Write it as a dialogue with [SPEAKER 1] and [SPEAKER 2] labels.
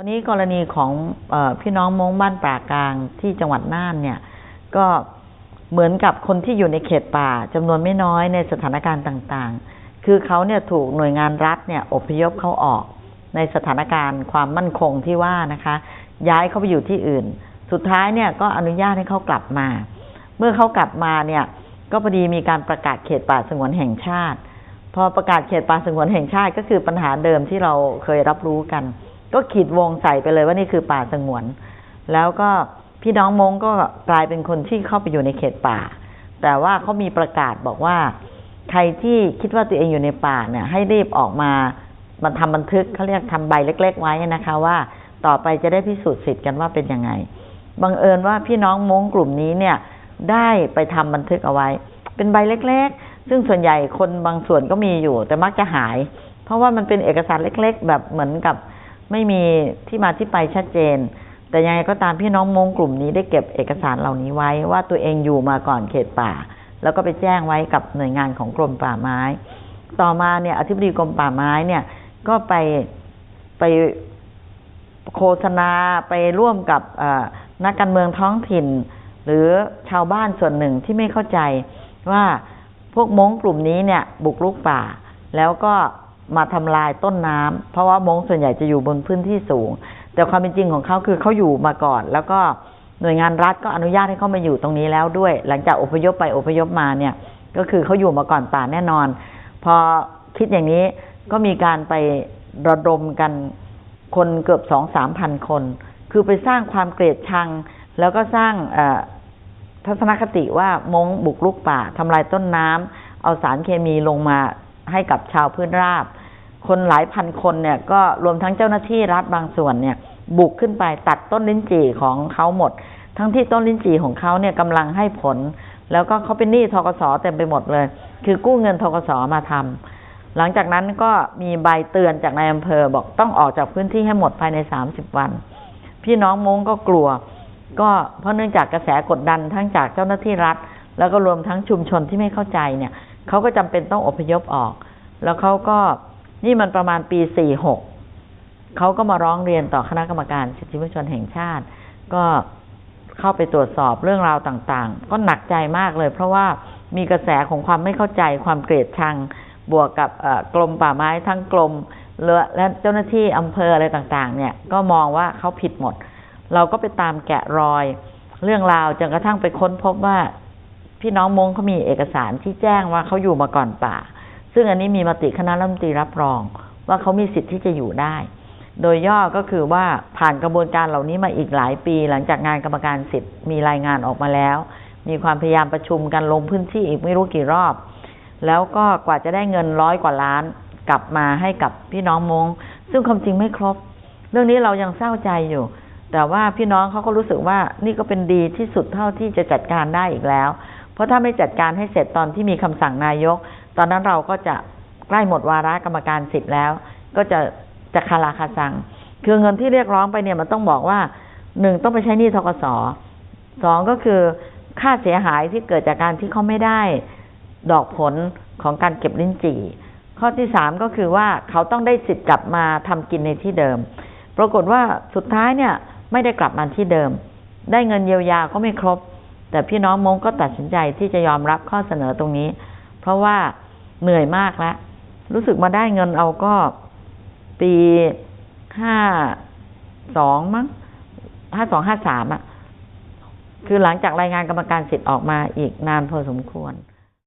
[SPEAKER 1] ราวนี้กรณีของอพี่น้องมงบ้านป่ากลางที่จังหวัดน่านเนี่ยก็เหมือนกับคนที่อยู่ในเขตป่าจำนวนไม่น้อยในสถานการณ์ต่างๆ คือเขาเนี่ยถูกหน่วยงานรัฐเนี่ยอพยพเขาออกในสถานการณ์ความมั่นคงที่ว่านะคะ ย้ายเขาไปอยู่ที่อื่น สุดท้ายเนี่ยก็อนุญาตให้เขากลับมา เมื่อเขากลับมาเนี่ยก็พอดีมีการประกาศเขตป่าสงวนแห่งชาติ พอประกาศเขตป่าสงวนแห่งชาติก็คือปัญหาเดิมที่เราเคยรับรู้กัน ก็ขีดวงใส่ไปเลยว่านี่คือป่าสงวน แล้วก็พี่น้องมงก็กลายเป็นคนที่เข้าไปอยู่ในเขตป่า แต่ว่าเขามีประกาศบอกว่า ใครที่คิดว่าตัวเองอยู่ในป่าเนี่ย ให้รีบออกมามันทำบันทึกเขาเรียกทำใบเล็ก ๆ ไว้นะคะ ว่าต่อไปจะได้พิสูจน์สิทธิ์กันว่าเป็นยังไงบังเอิญว่าพี่น้องมงกลุ่มนี้เนี่ย ได้ไปทำบันทึกเอาไว้ เป็นใบเล็ก ๆ ซึ่งส่วนใหญ่คนบางส่วนก็มีอยู่ แต่มักจะหาย เพราะว่ามันเป็นเอกสารเล็ก ๆ แบบเหมือนกับ ไม่มีที่มาที่ไปชัดเจน แต่ยังไงก็ตามพี่น้องมงกลุ่มนี้ได้เก็บเอกสารเหล่านี้ไว้ว่าตัวเองอยู่มาก่อนเขตป่า แล้วก็ไปแจ้งไว้กับหน่วยงานของกรมป่าไม้ ต่อมาเนี่ยอธิบดีกรมป่าไม้เนี่ยก็ไปไปโฆษณาไปร่วมกับนักการเมืองท้องถิ่น หรือชาวบ้านส่วนหนึ่งที่ไม่เข้าใจว่าพวกมงกลุ่มนี้เนี่ยบุกรุกป่า แล้วก็ มาทำลายต้นน้ำเพราะว่ามงส่วนใหญ่จะอยู่บนพื้นที่สูง แต่ความเป็นจริงของเขาคือเขาอยู่มาก่อน แล้วก็หน่วยงานรัฐก็อนุญาตให้เขามาอยู่ตรงนี้แล้วด้วย หลังจากอพยพไปอพยพมาเนี่ย ก็คือเขาอยู่มาก่อนป่าแน่นอน พอคิดอย่างนี้ก็มีการไประดมกันคนเกือบสองสามพันคน คือไปสร้างความเกลียดชัง แล้วก็สร้างทัศนคติว่ามงบุกลุกป่าทำลายต้นน้ำเอาสารเคมีลงมาให้กับชาวพื้นราบ คนหลายพันคนเนี่ยก็รวมทั้งเจ้าหน้าที่รัฐบางส่วนเนี่ย บุกขึ้นไปตัดต้นลิ้นจี่ของเขาหมด ทั้งที่ต้นลิ้นจี่ของเขาเนี่ยกำลังให้ผล แล้วก็เขาเป็นหนี้ทกสเต็มไปหมดเลย คือกู้เงินทกสมาทำหลังจากนั้นก็มีใบเตือนจากนายอำเภอบอกต้องออกจากพื้นที่ให้หมดภายในสามสิบวัน พี่น้องมงก็กลัว ก็เพราะเนื่องจากกระแสกดดันทั้งจากเจ้าหน้าที่รัฐ แล้วก็รวมทั้งชุมชนที่ไม่เข้าใจเนี่ยเขาก็จำเป็นต้องอพยพออก แล้วเขาก็ นี่มันประมาณปีสี่หกเขาก็มาร้องเรียนต่อคณะกรรมการสิทธิมนุษยชนแห่งชาติ ก็เข้าไปตรวจสอบเรื่องราวต่างๆ ก็หนักใจมากเลย เพราะว่ามีกระแสของความไม่เข้าใจความเกลียดชัง บวกกับกรมป่าไม้ทั้งกรมและเจ้าหน้าที่อำเภออะไรต่างๆ เนี่ย ก็มองว่าเขาผิดหมด เราก็ไปตามแกะรอย เรื่องราวจนกระทั่งไปค้นพบว่า พี่น้องมงเขามีเอกสารที่แจ้งว่าเขาอยู่มาก่อนป่า ซึ่งอันนี้มีมติคณะรัฐมนตรีรับรอง ว่าเขามีสิทธิ์ที่จะอยู่ได้ โดยย่อก็คือว่าผ่านกระบวนการเหล่านี้มาอีกหลายปี หลังจากงานกรรมการสิทธิ์มีรายงานออกมาแล้ว มีความพยายามประชุมกันลงพื้นที่อีกไม่รู้กี่รอบ แล้วก็กว่าจะได้เงินร้อยกว่าล้าน กลับมาให้กับพี่น้องมง ซึ่งความจริงไม่ครบ เรื่องนี้เรายังเศร้าใจอยู่ แต่ว่าพี่น้องเขาก็รู้สึกว่านี่ก็เป็นดีที่สุดเท่าที่จะจัดการได้อีกแล้ว เพราะถ้าไม่จัดการให้เสร็จตอนที่มีคำสั่งนายก ตอนนั้นเราก็จะใกล้หมดวาระกรรมการสิทธิ์แล้ว ก็จะจะคาราคาซัง คือเงินที่เรียกร้องไปเนี่ยมันต้องบอกว่าหนึ่งต้องไปใช้หนี้ทกศสองก็คือค่าเสียหายที่เกิดจากการที่เขาไม่ได้ดอกผลของการเก็บลิ้นจี่ ข้อที่สามก็คือว่าเขาต้องได้สิทธิ์กลับมาทำกินในที่เดิม ปรากฏว่าสุดท้ายเนี่ยไม่ได้กลับมาที่เดิม ได้เงินเยียวยาก็ไม่ครบ แต่พี่น้องมงก็ตัดสินใจที่จะยอมรับข้อเสนอตรงนี้ เพราะว่า เหนื่อยมากแล้ว รู้สึกมาได้เงินเอาก็ปีห้าสองมั้งห้าสองห้าสามอะ คือหลังจากรายงานกรรมการสิทธิ์ออกมาอีกนานพอสมควร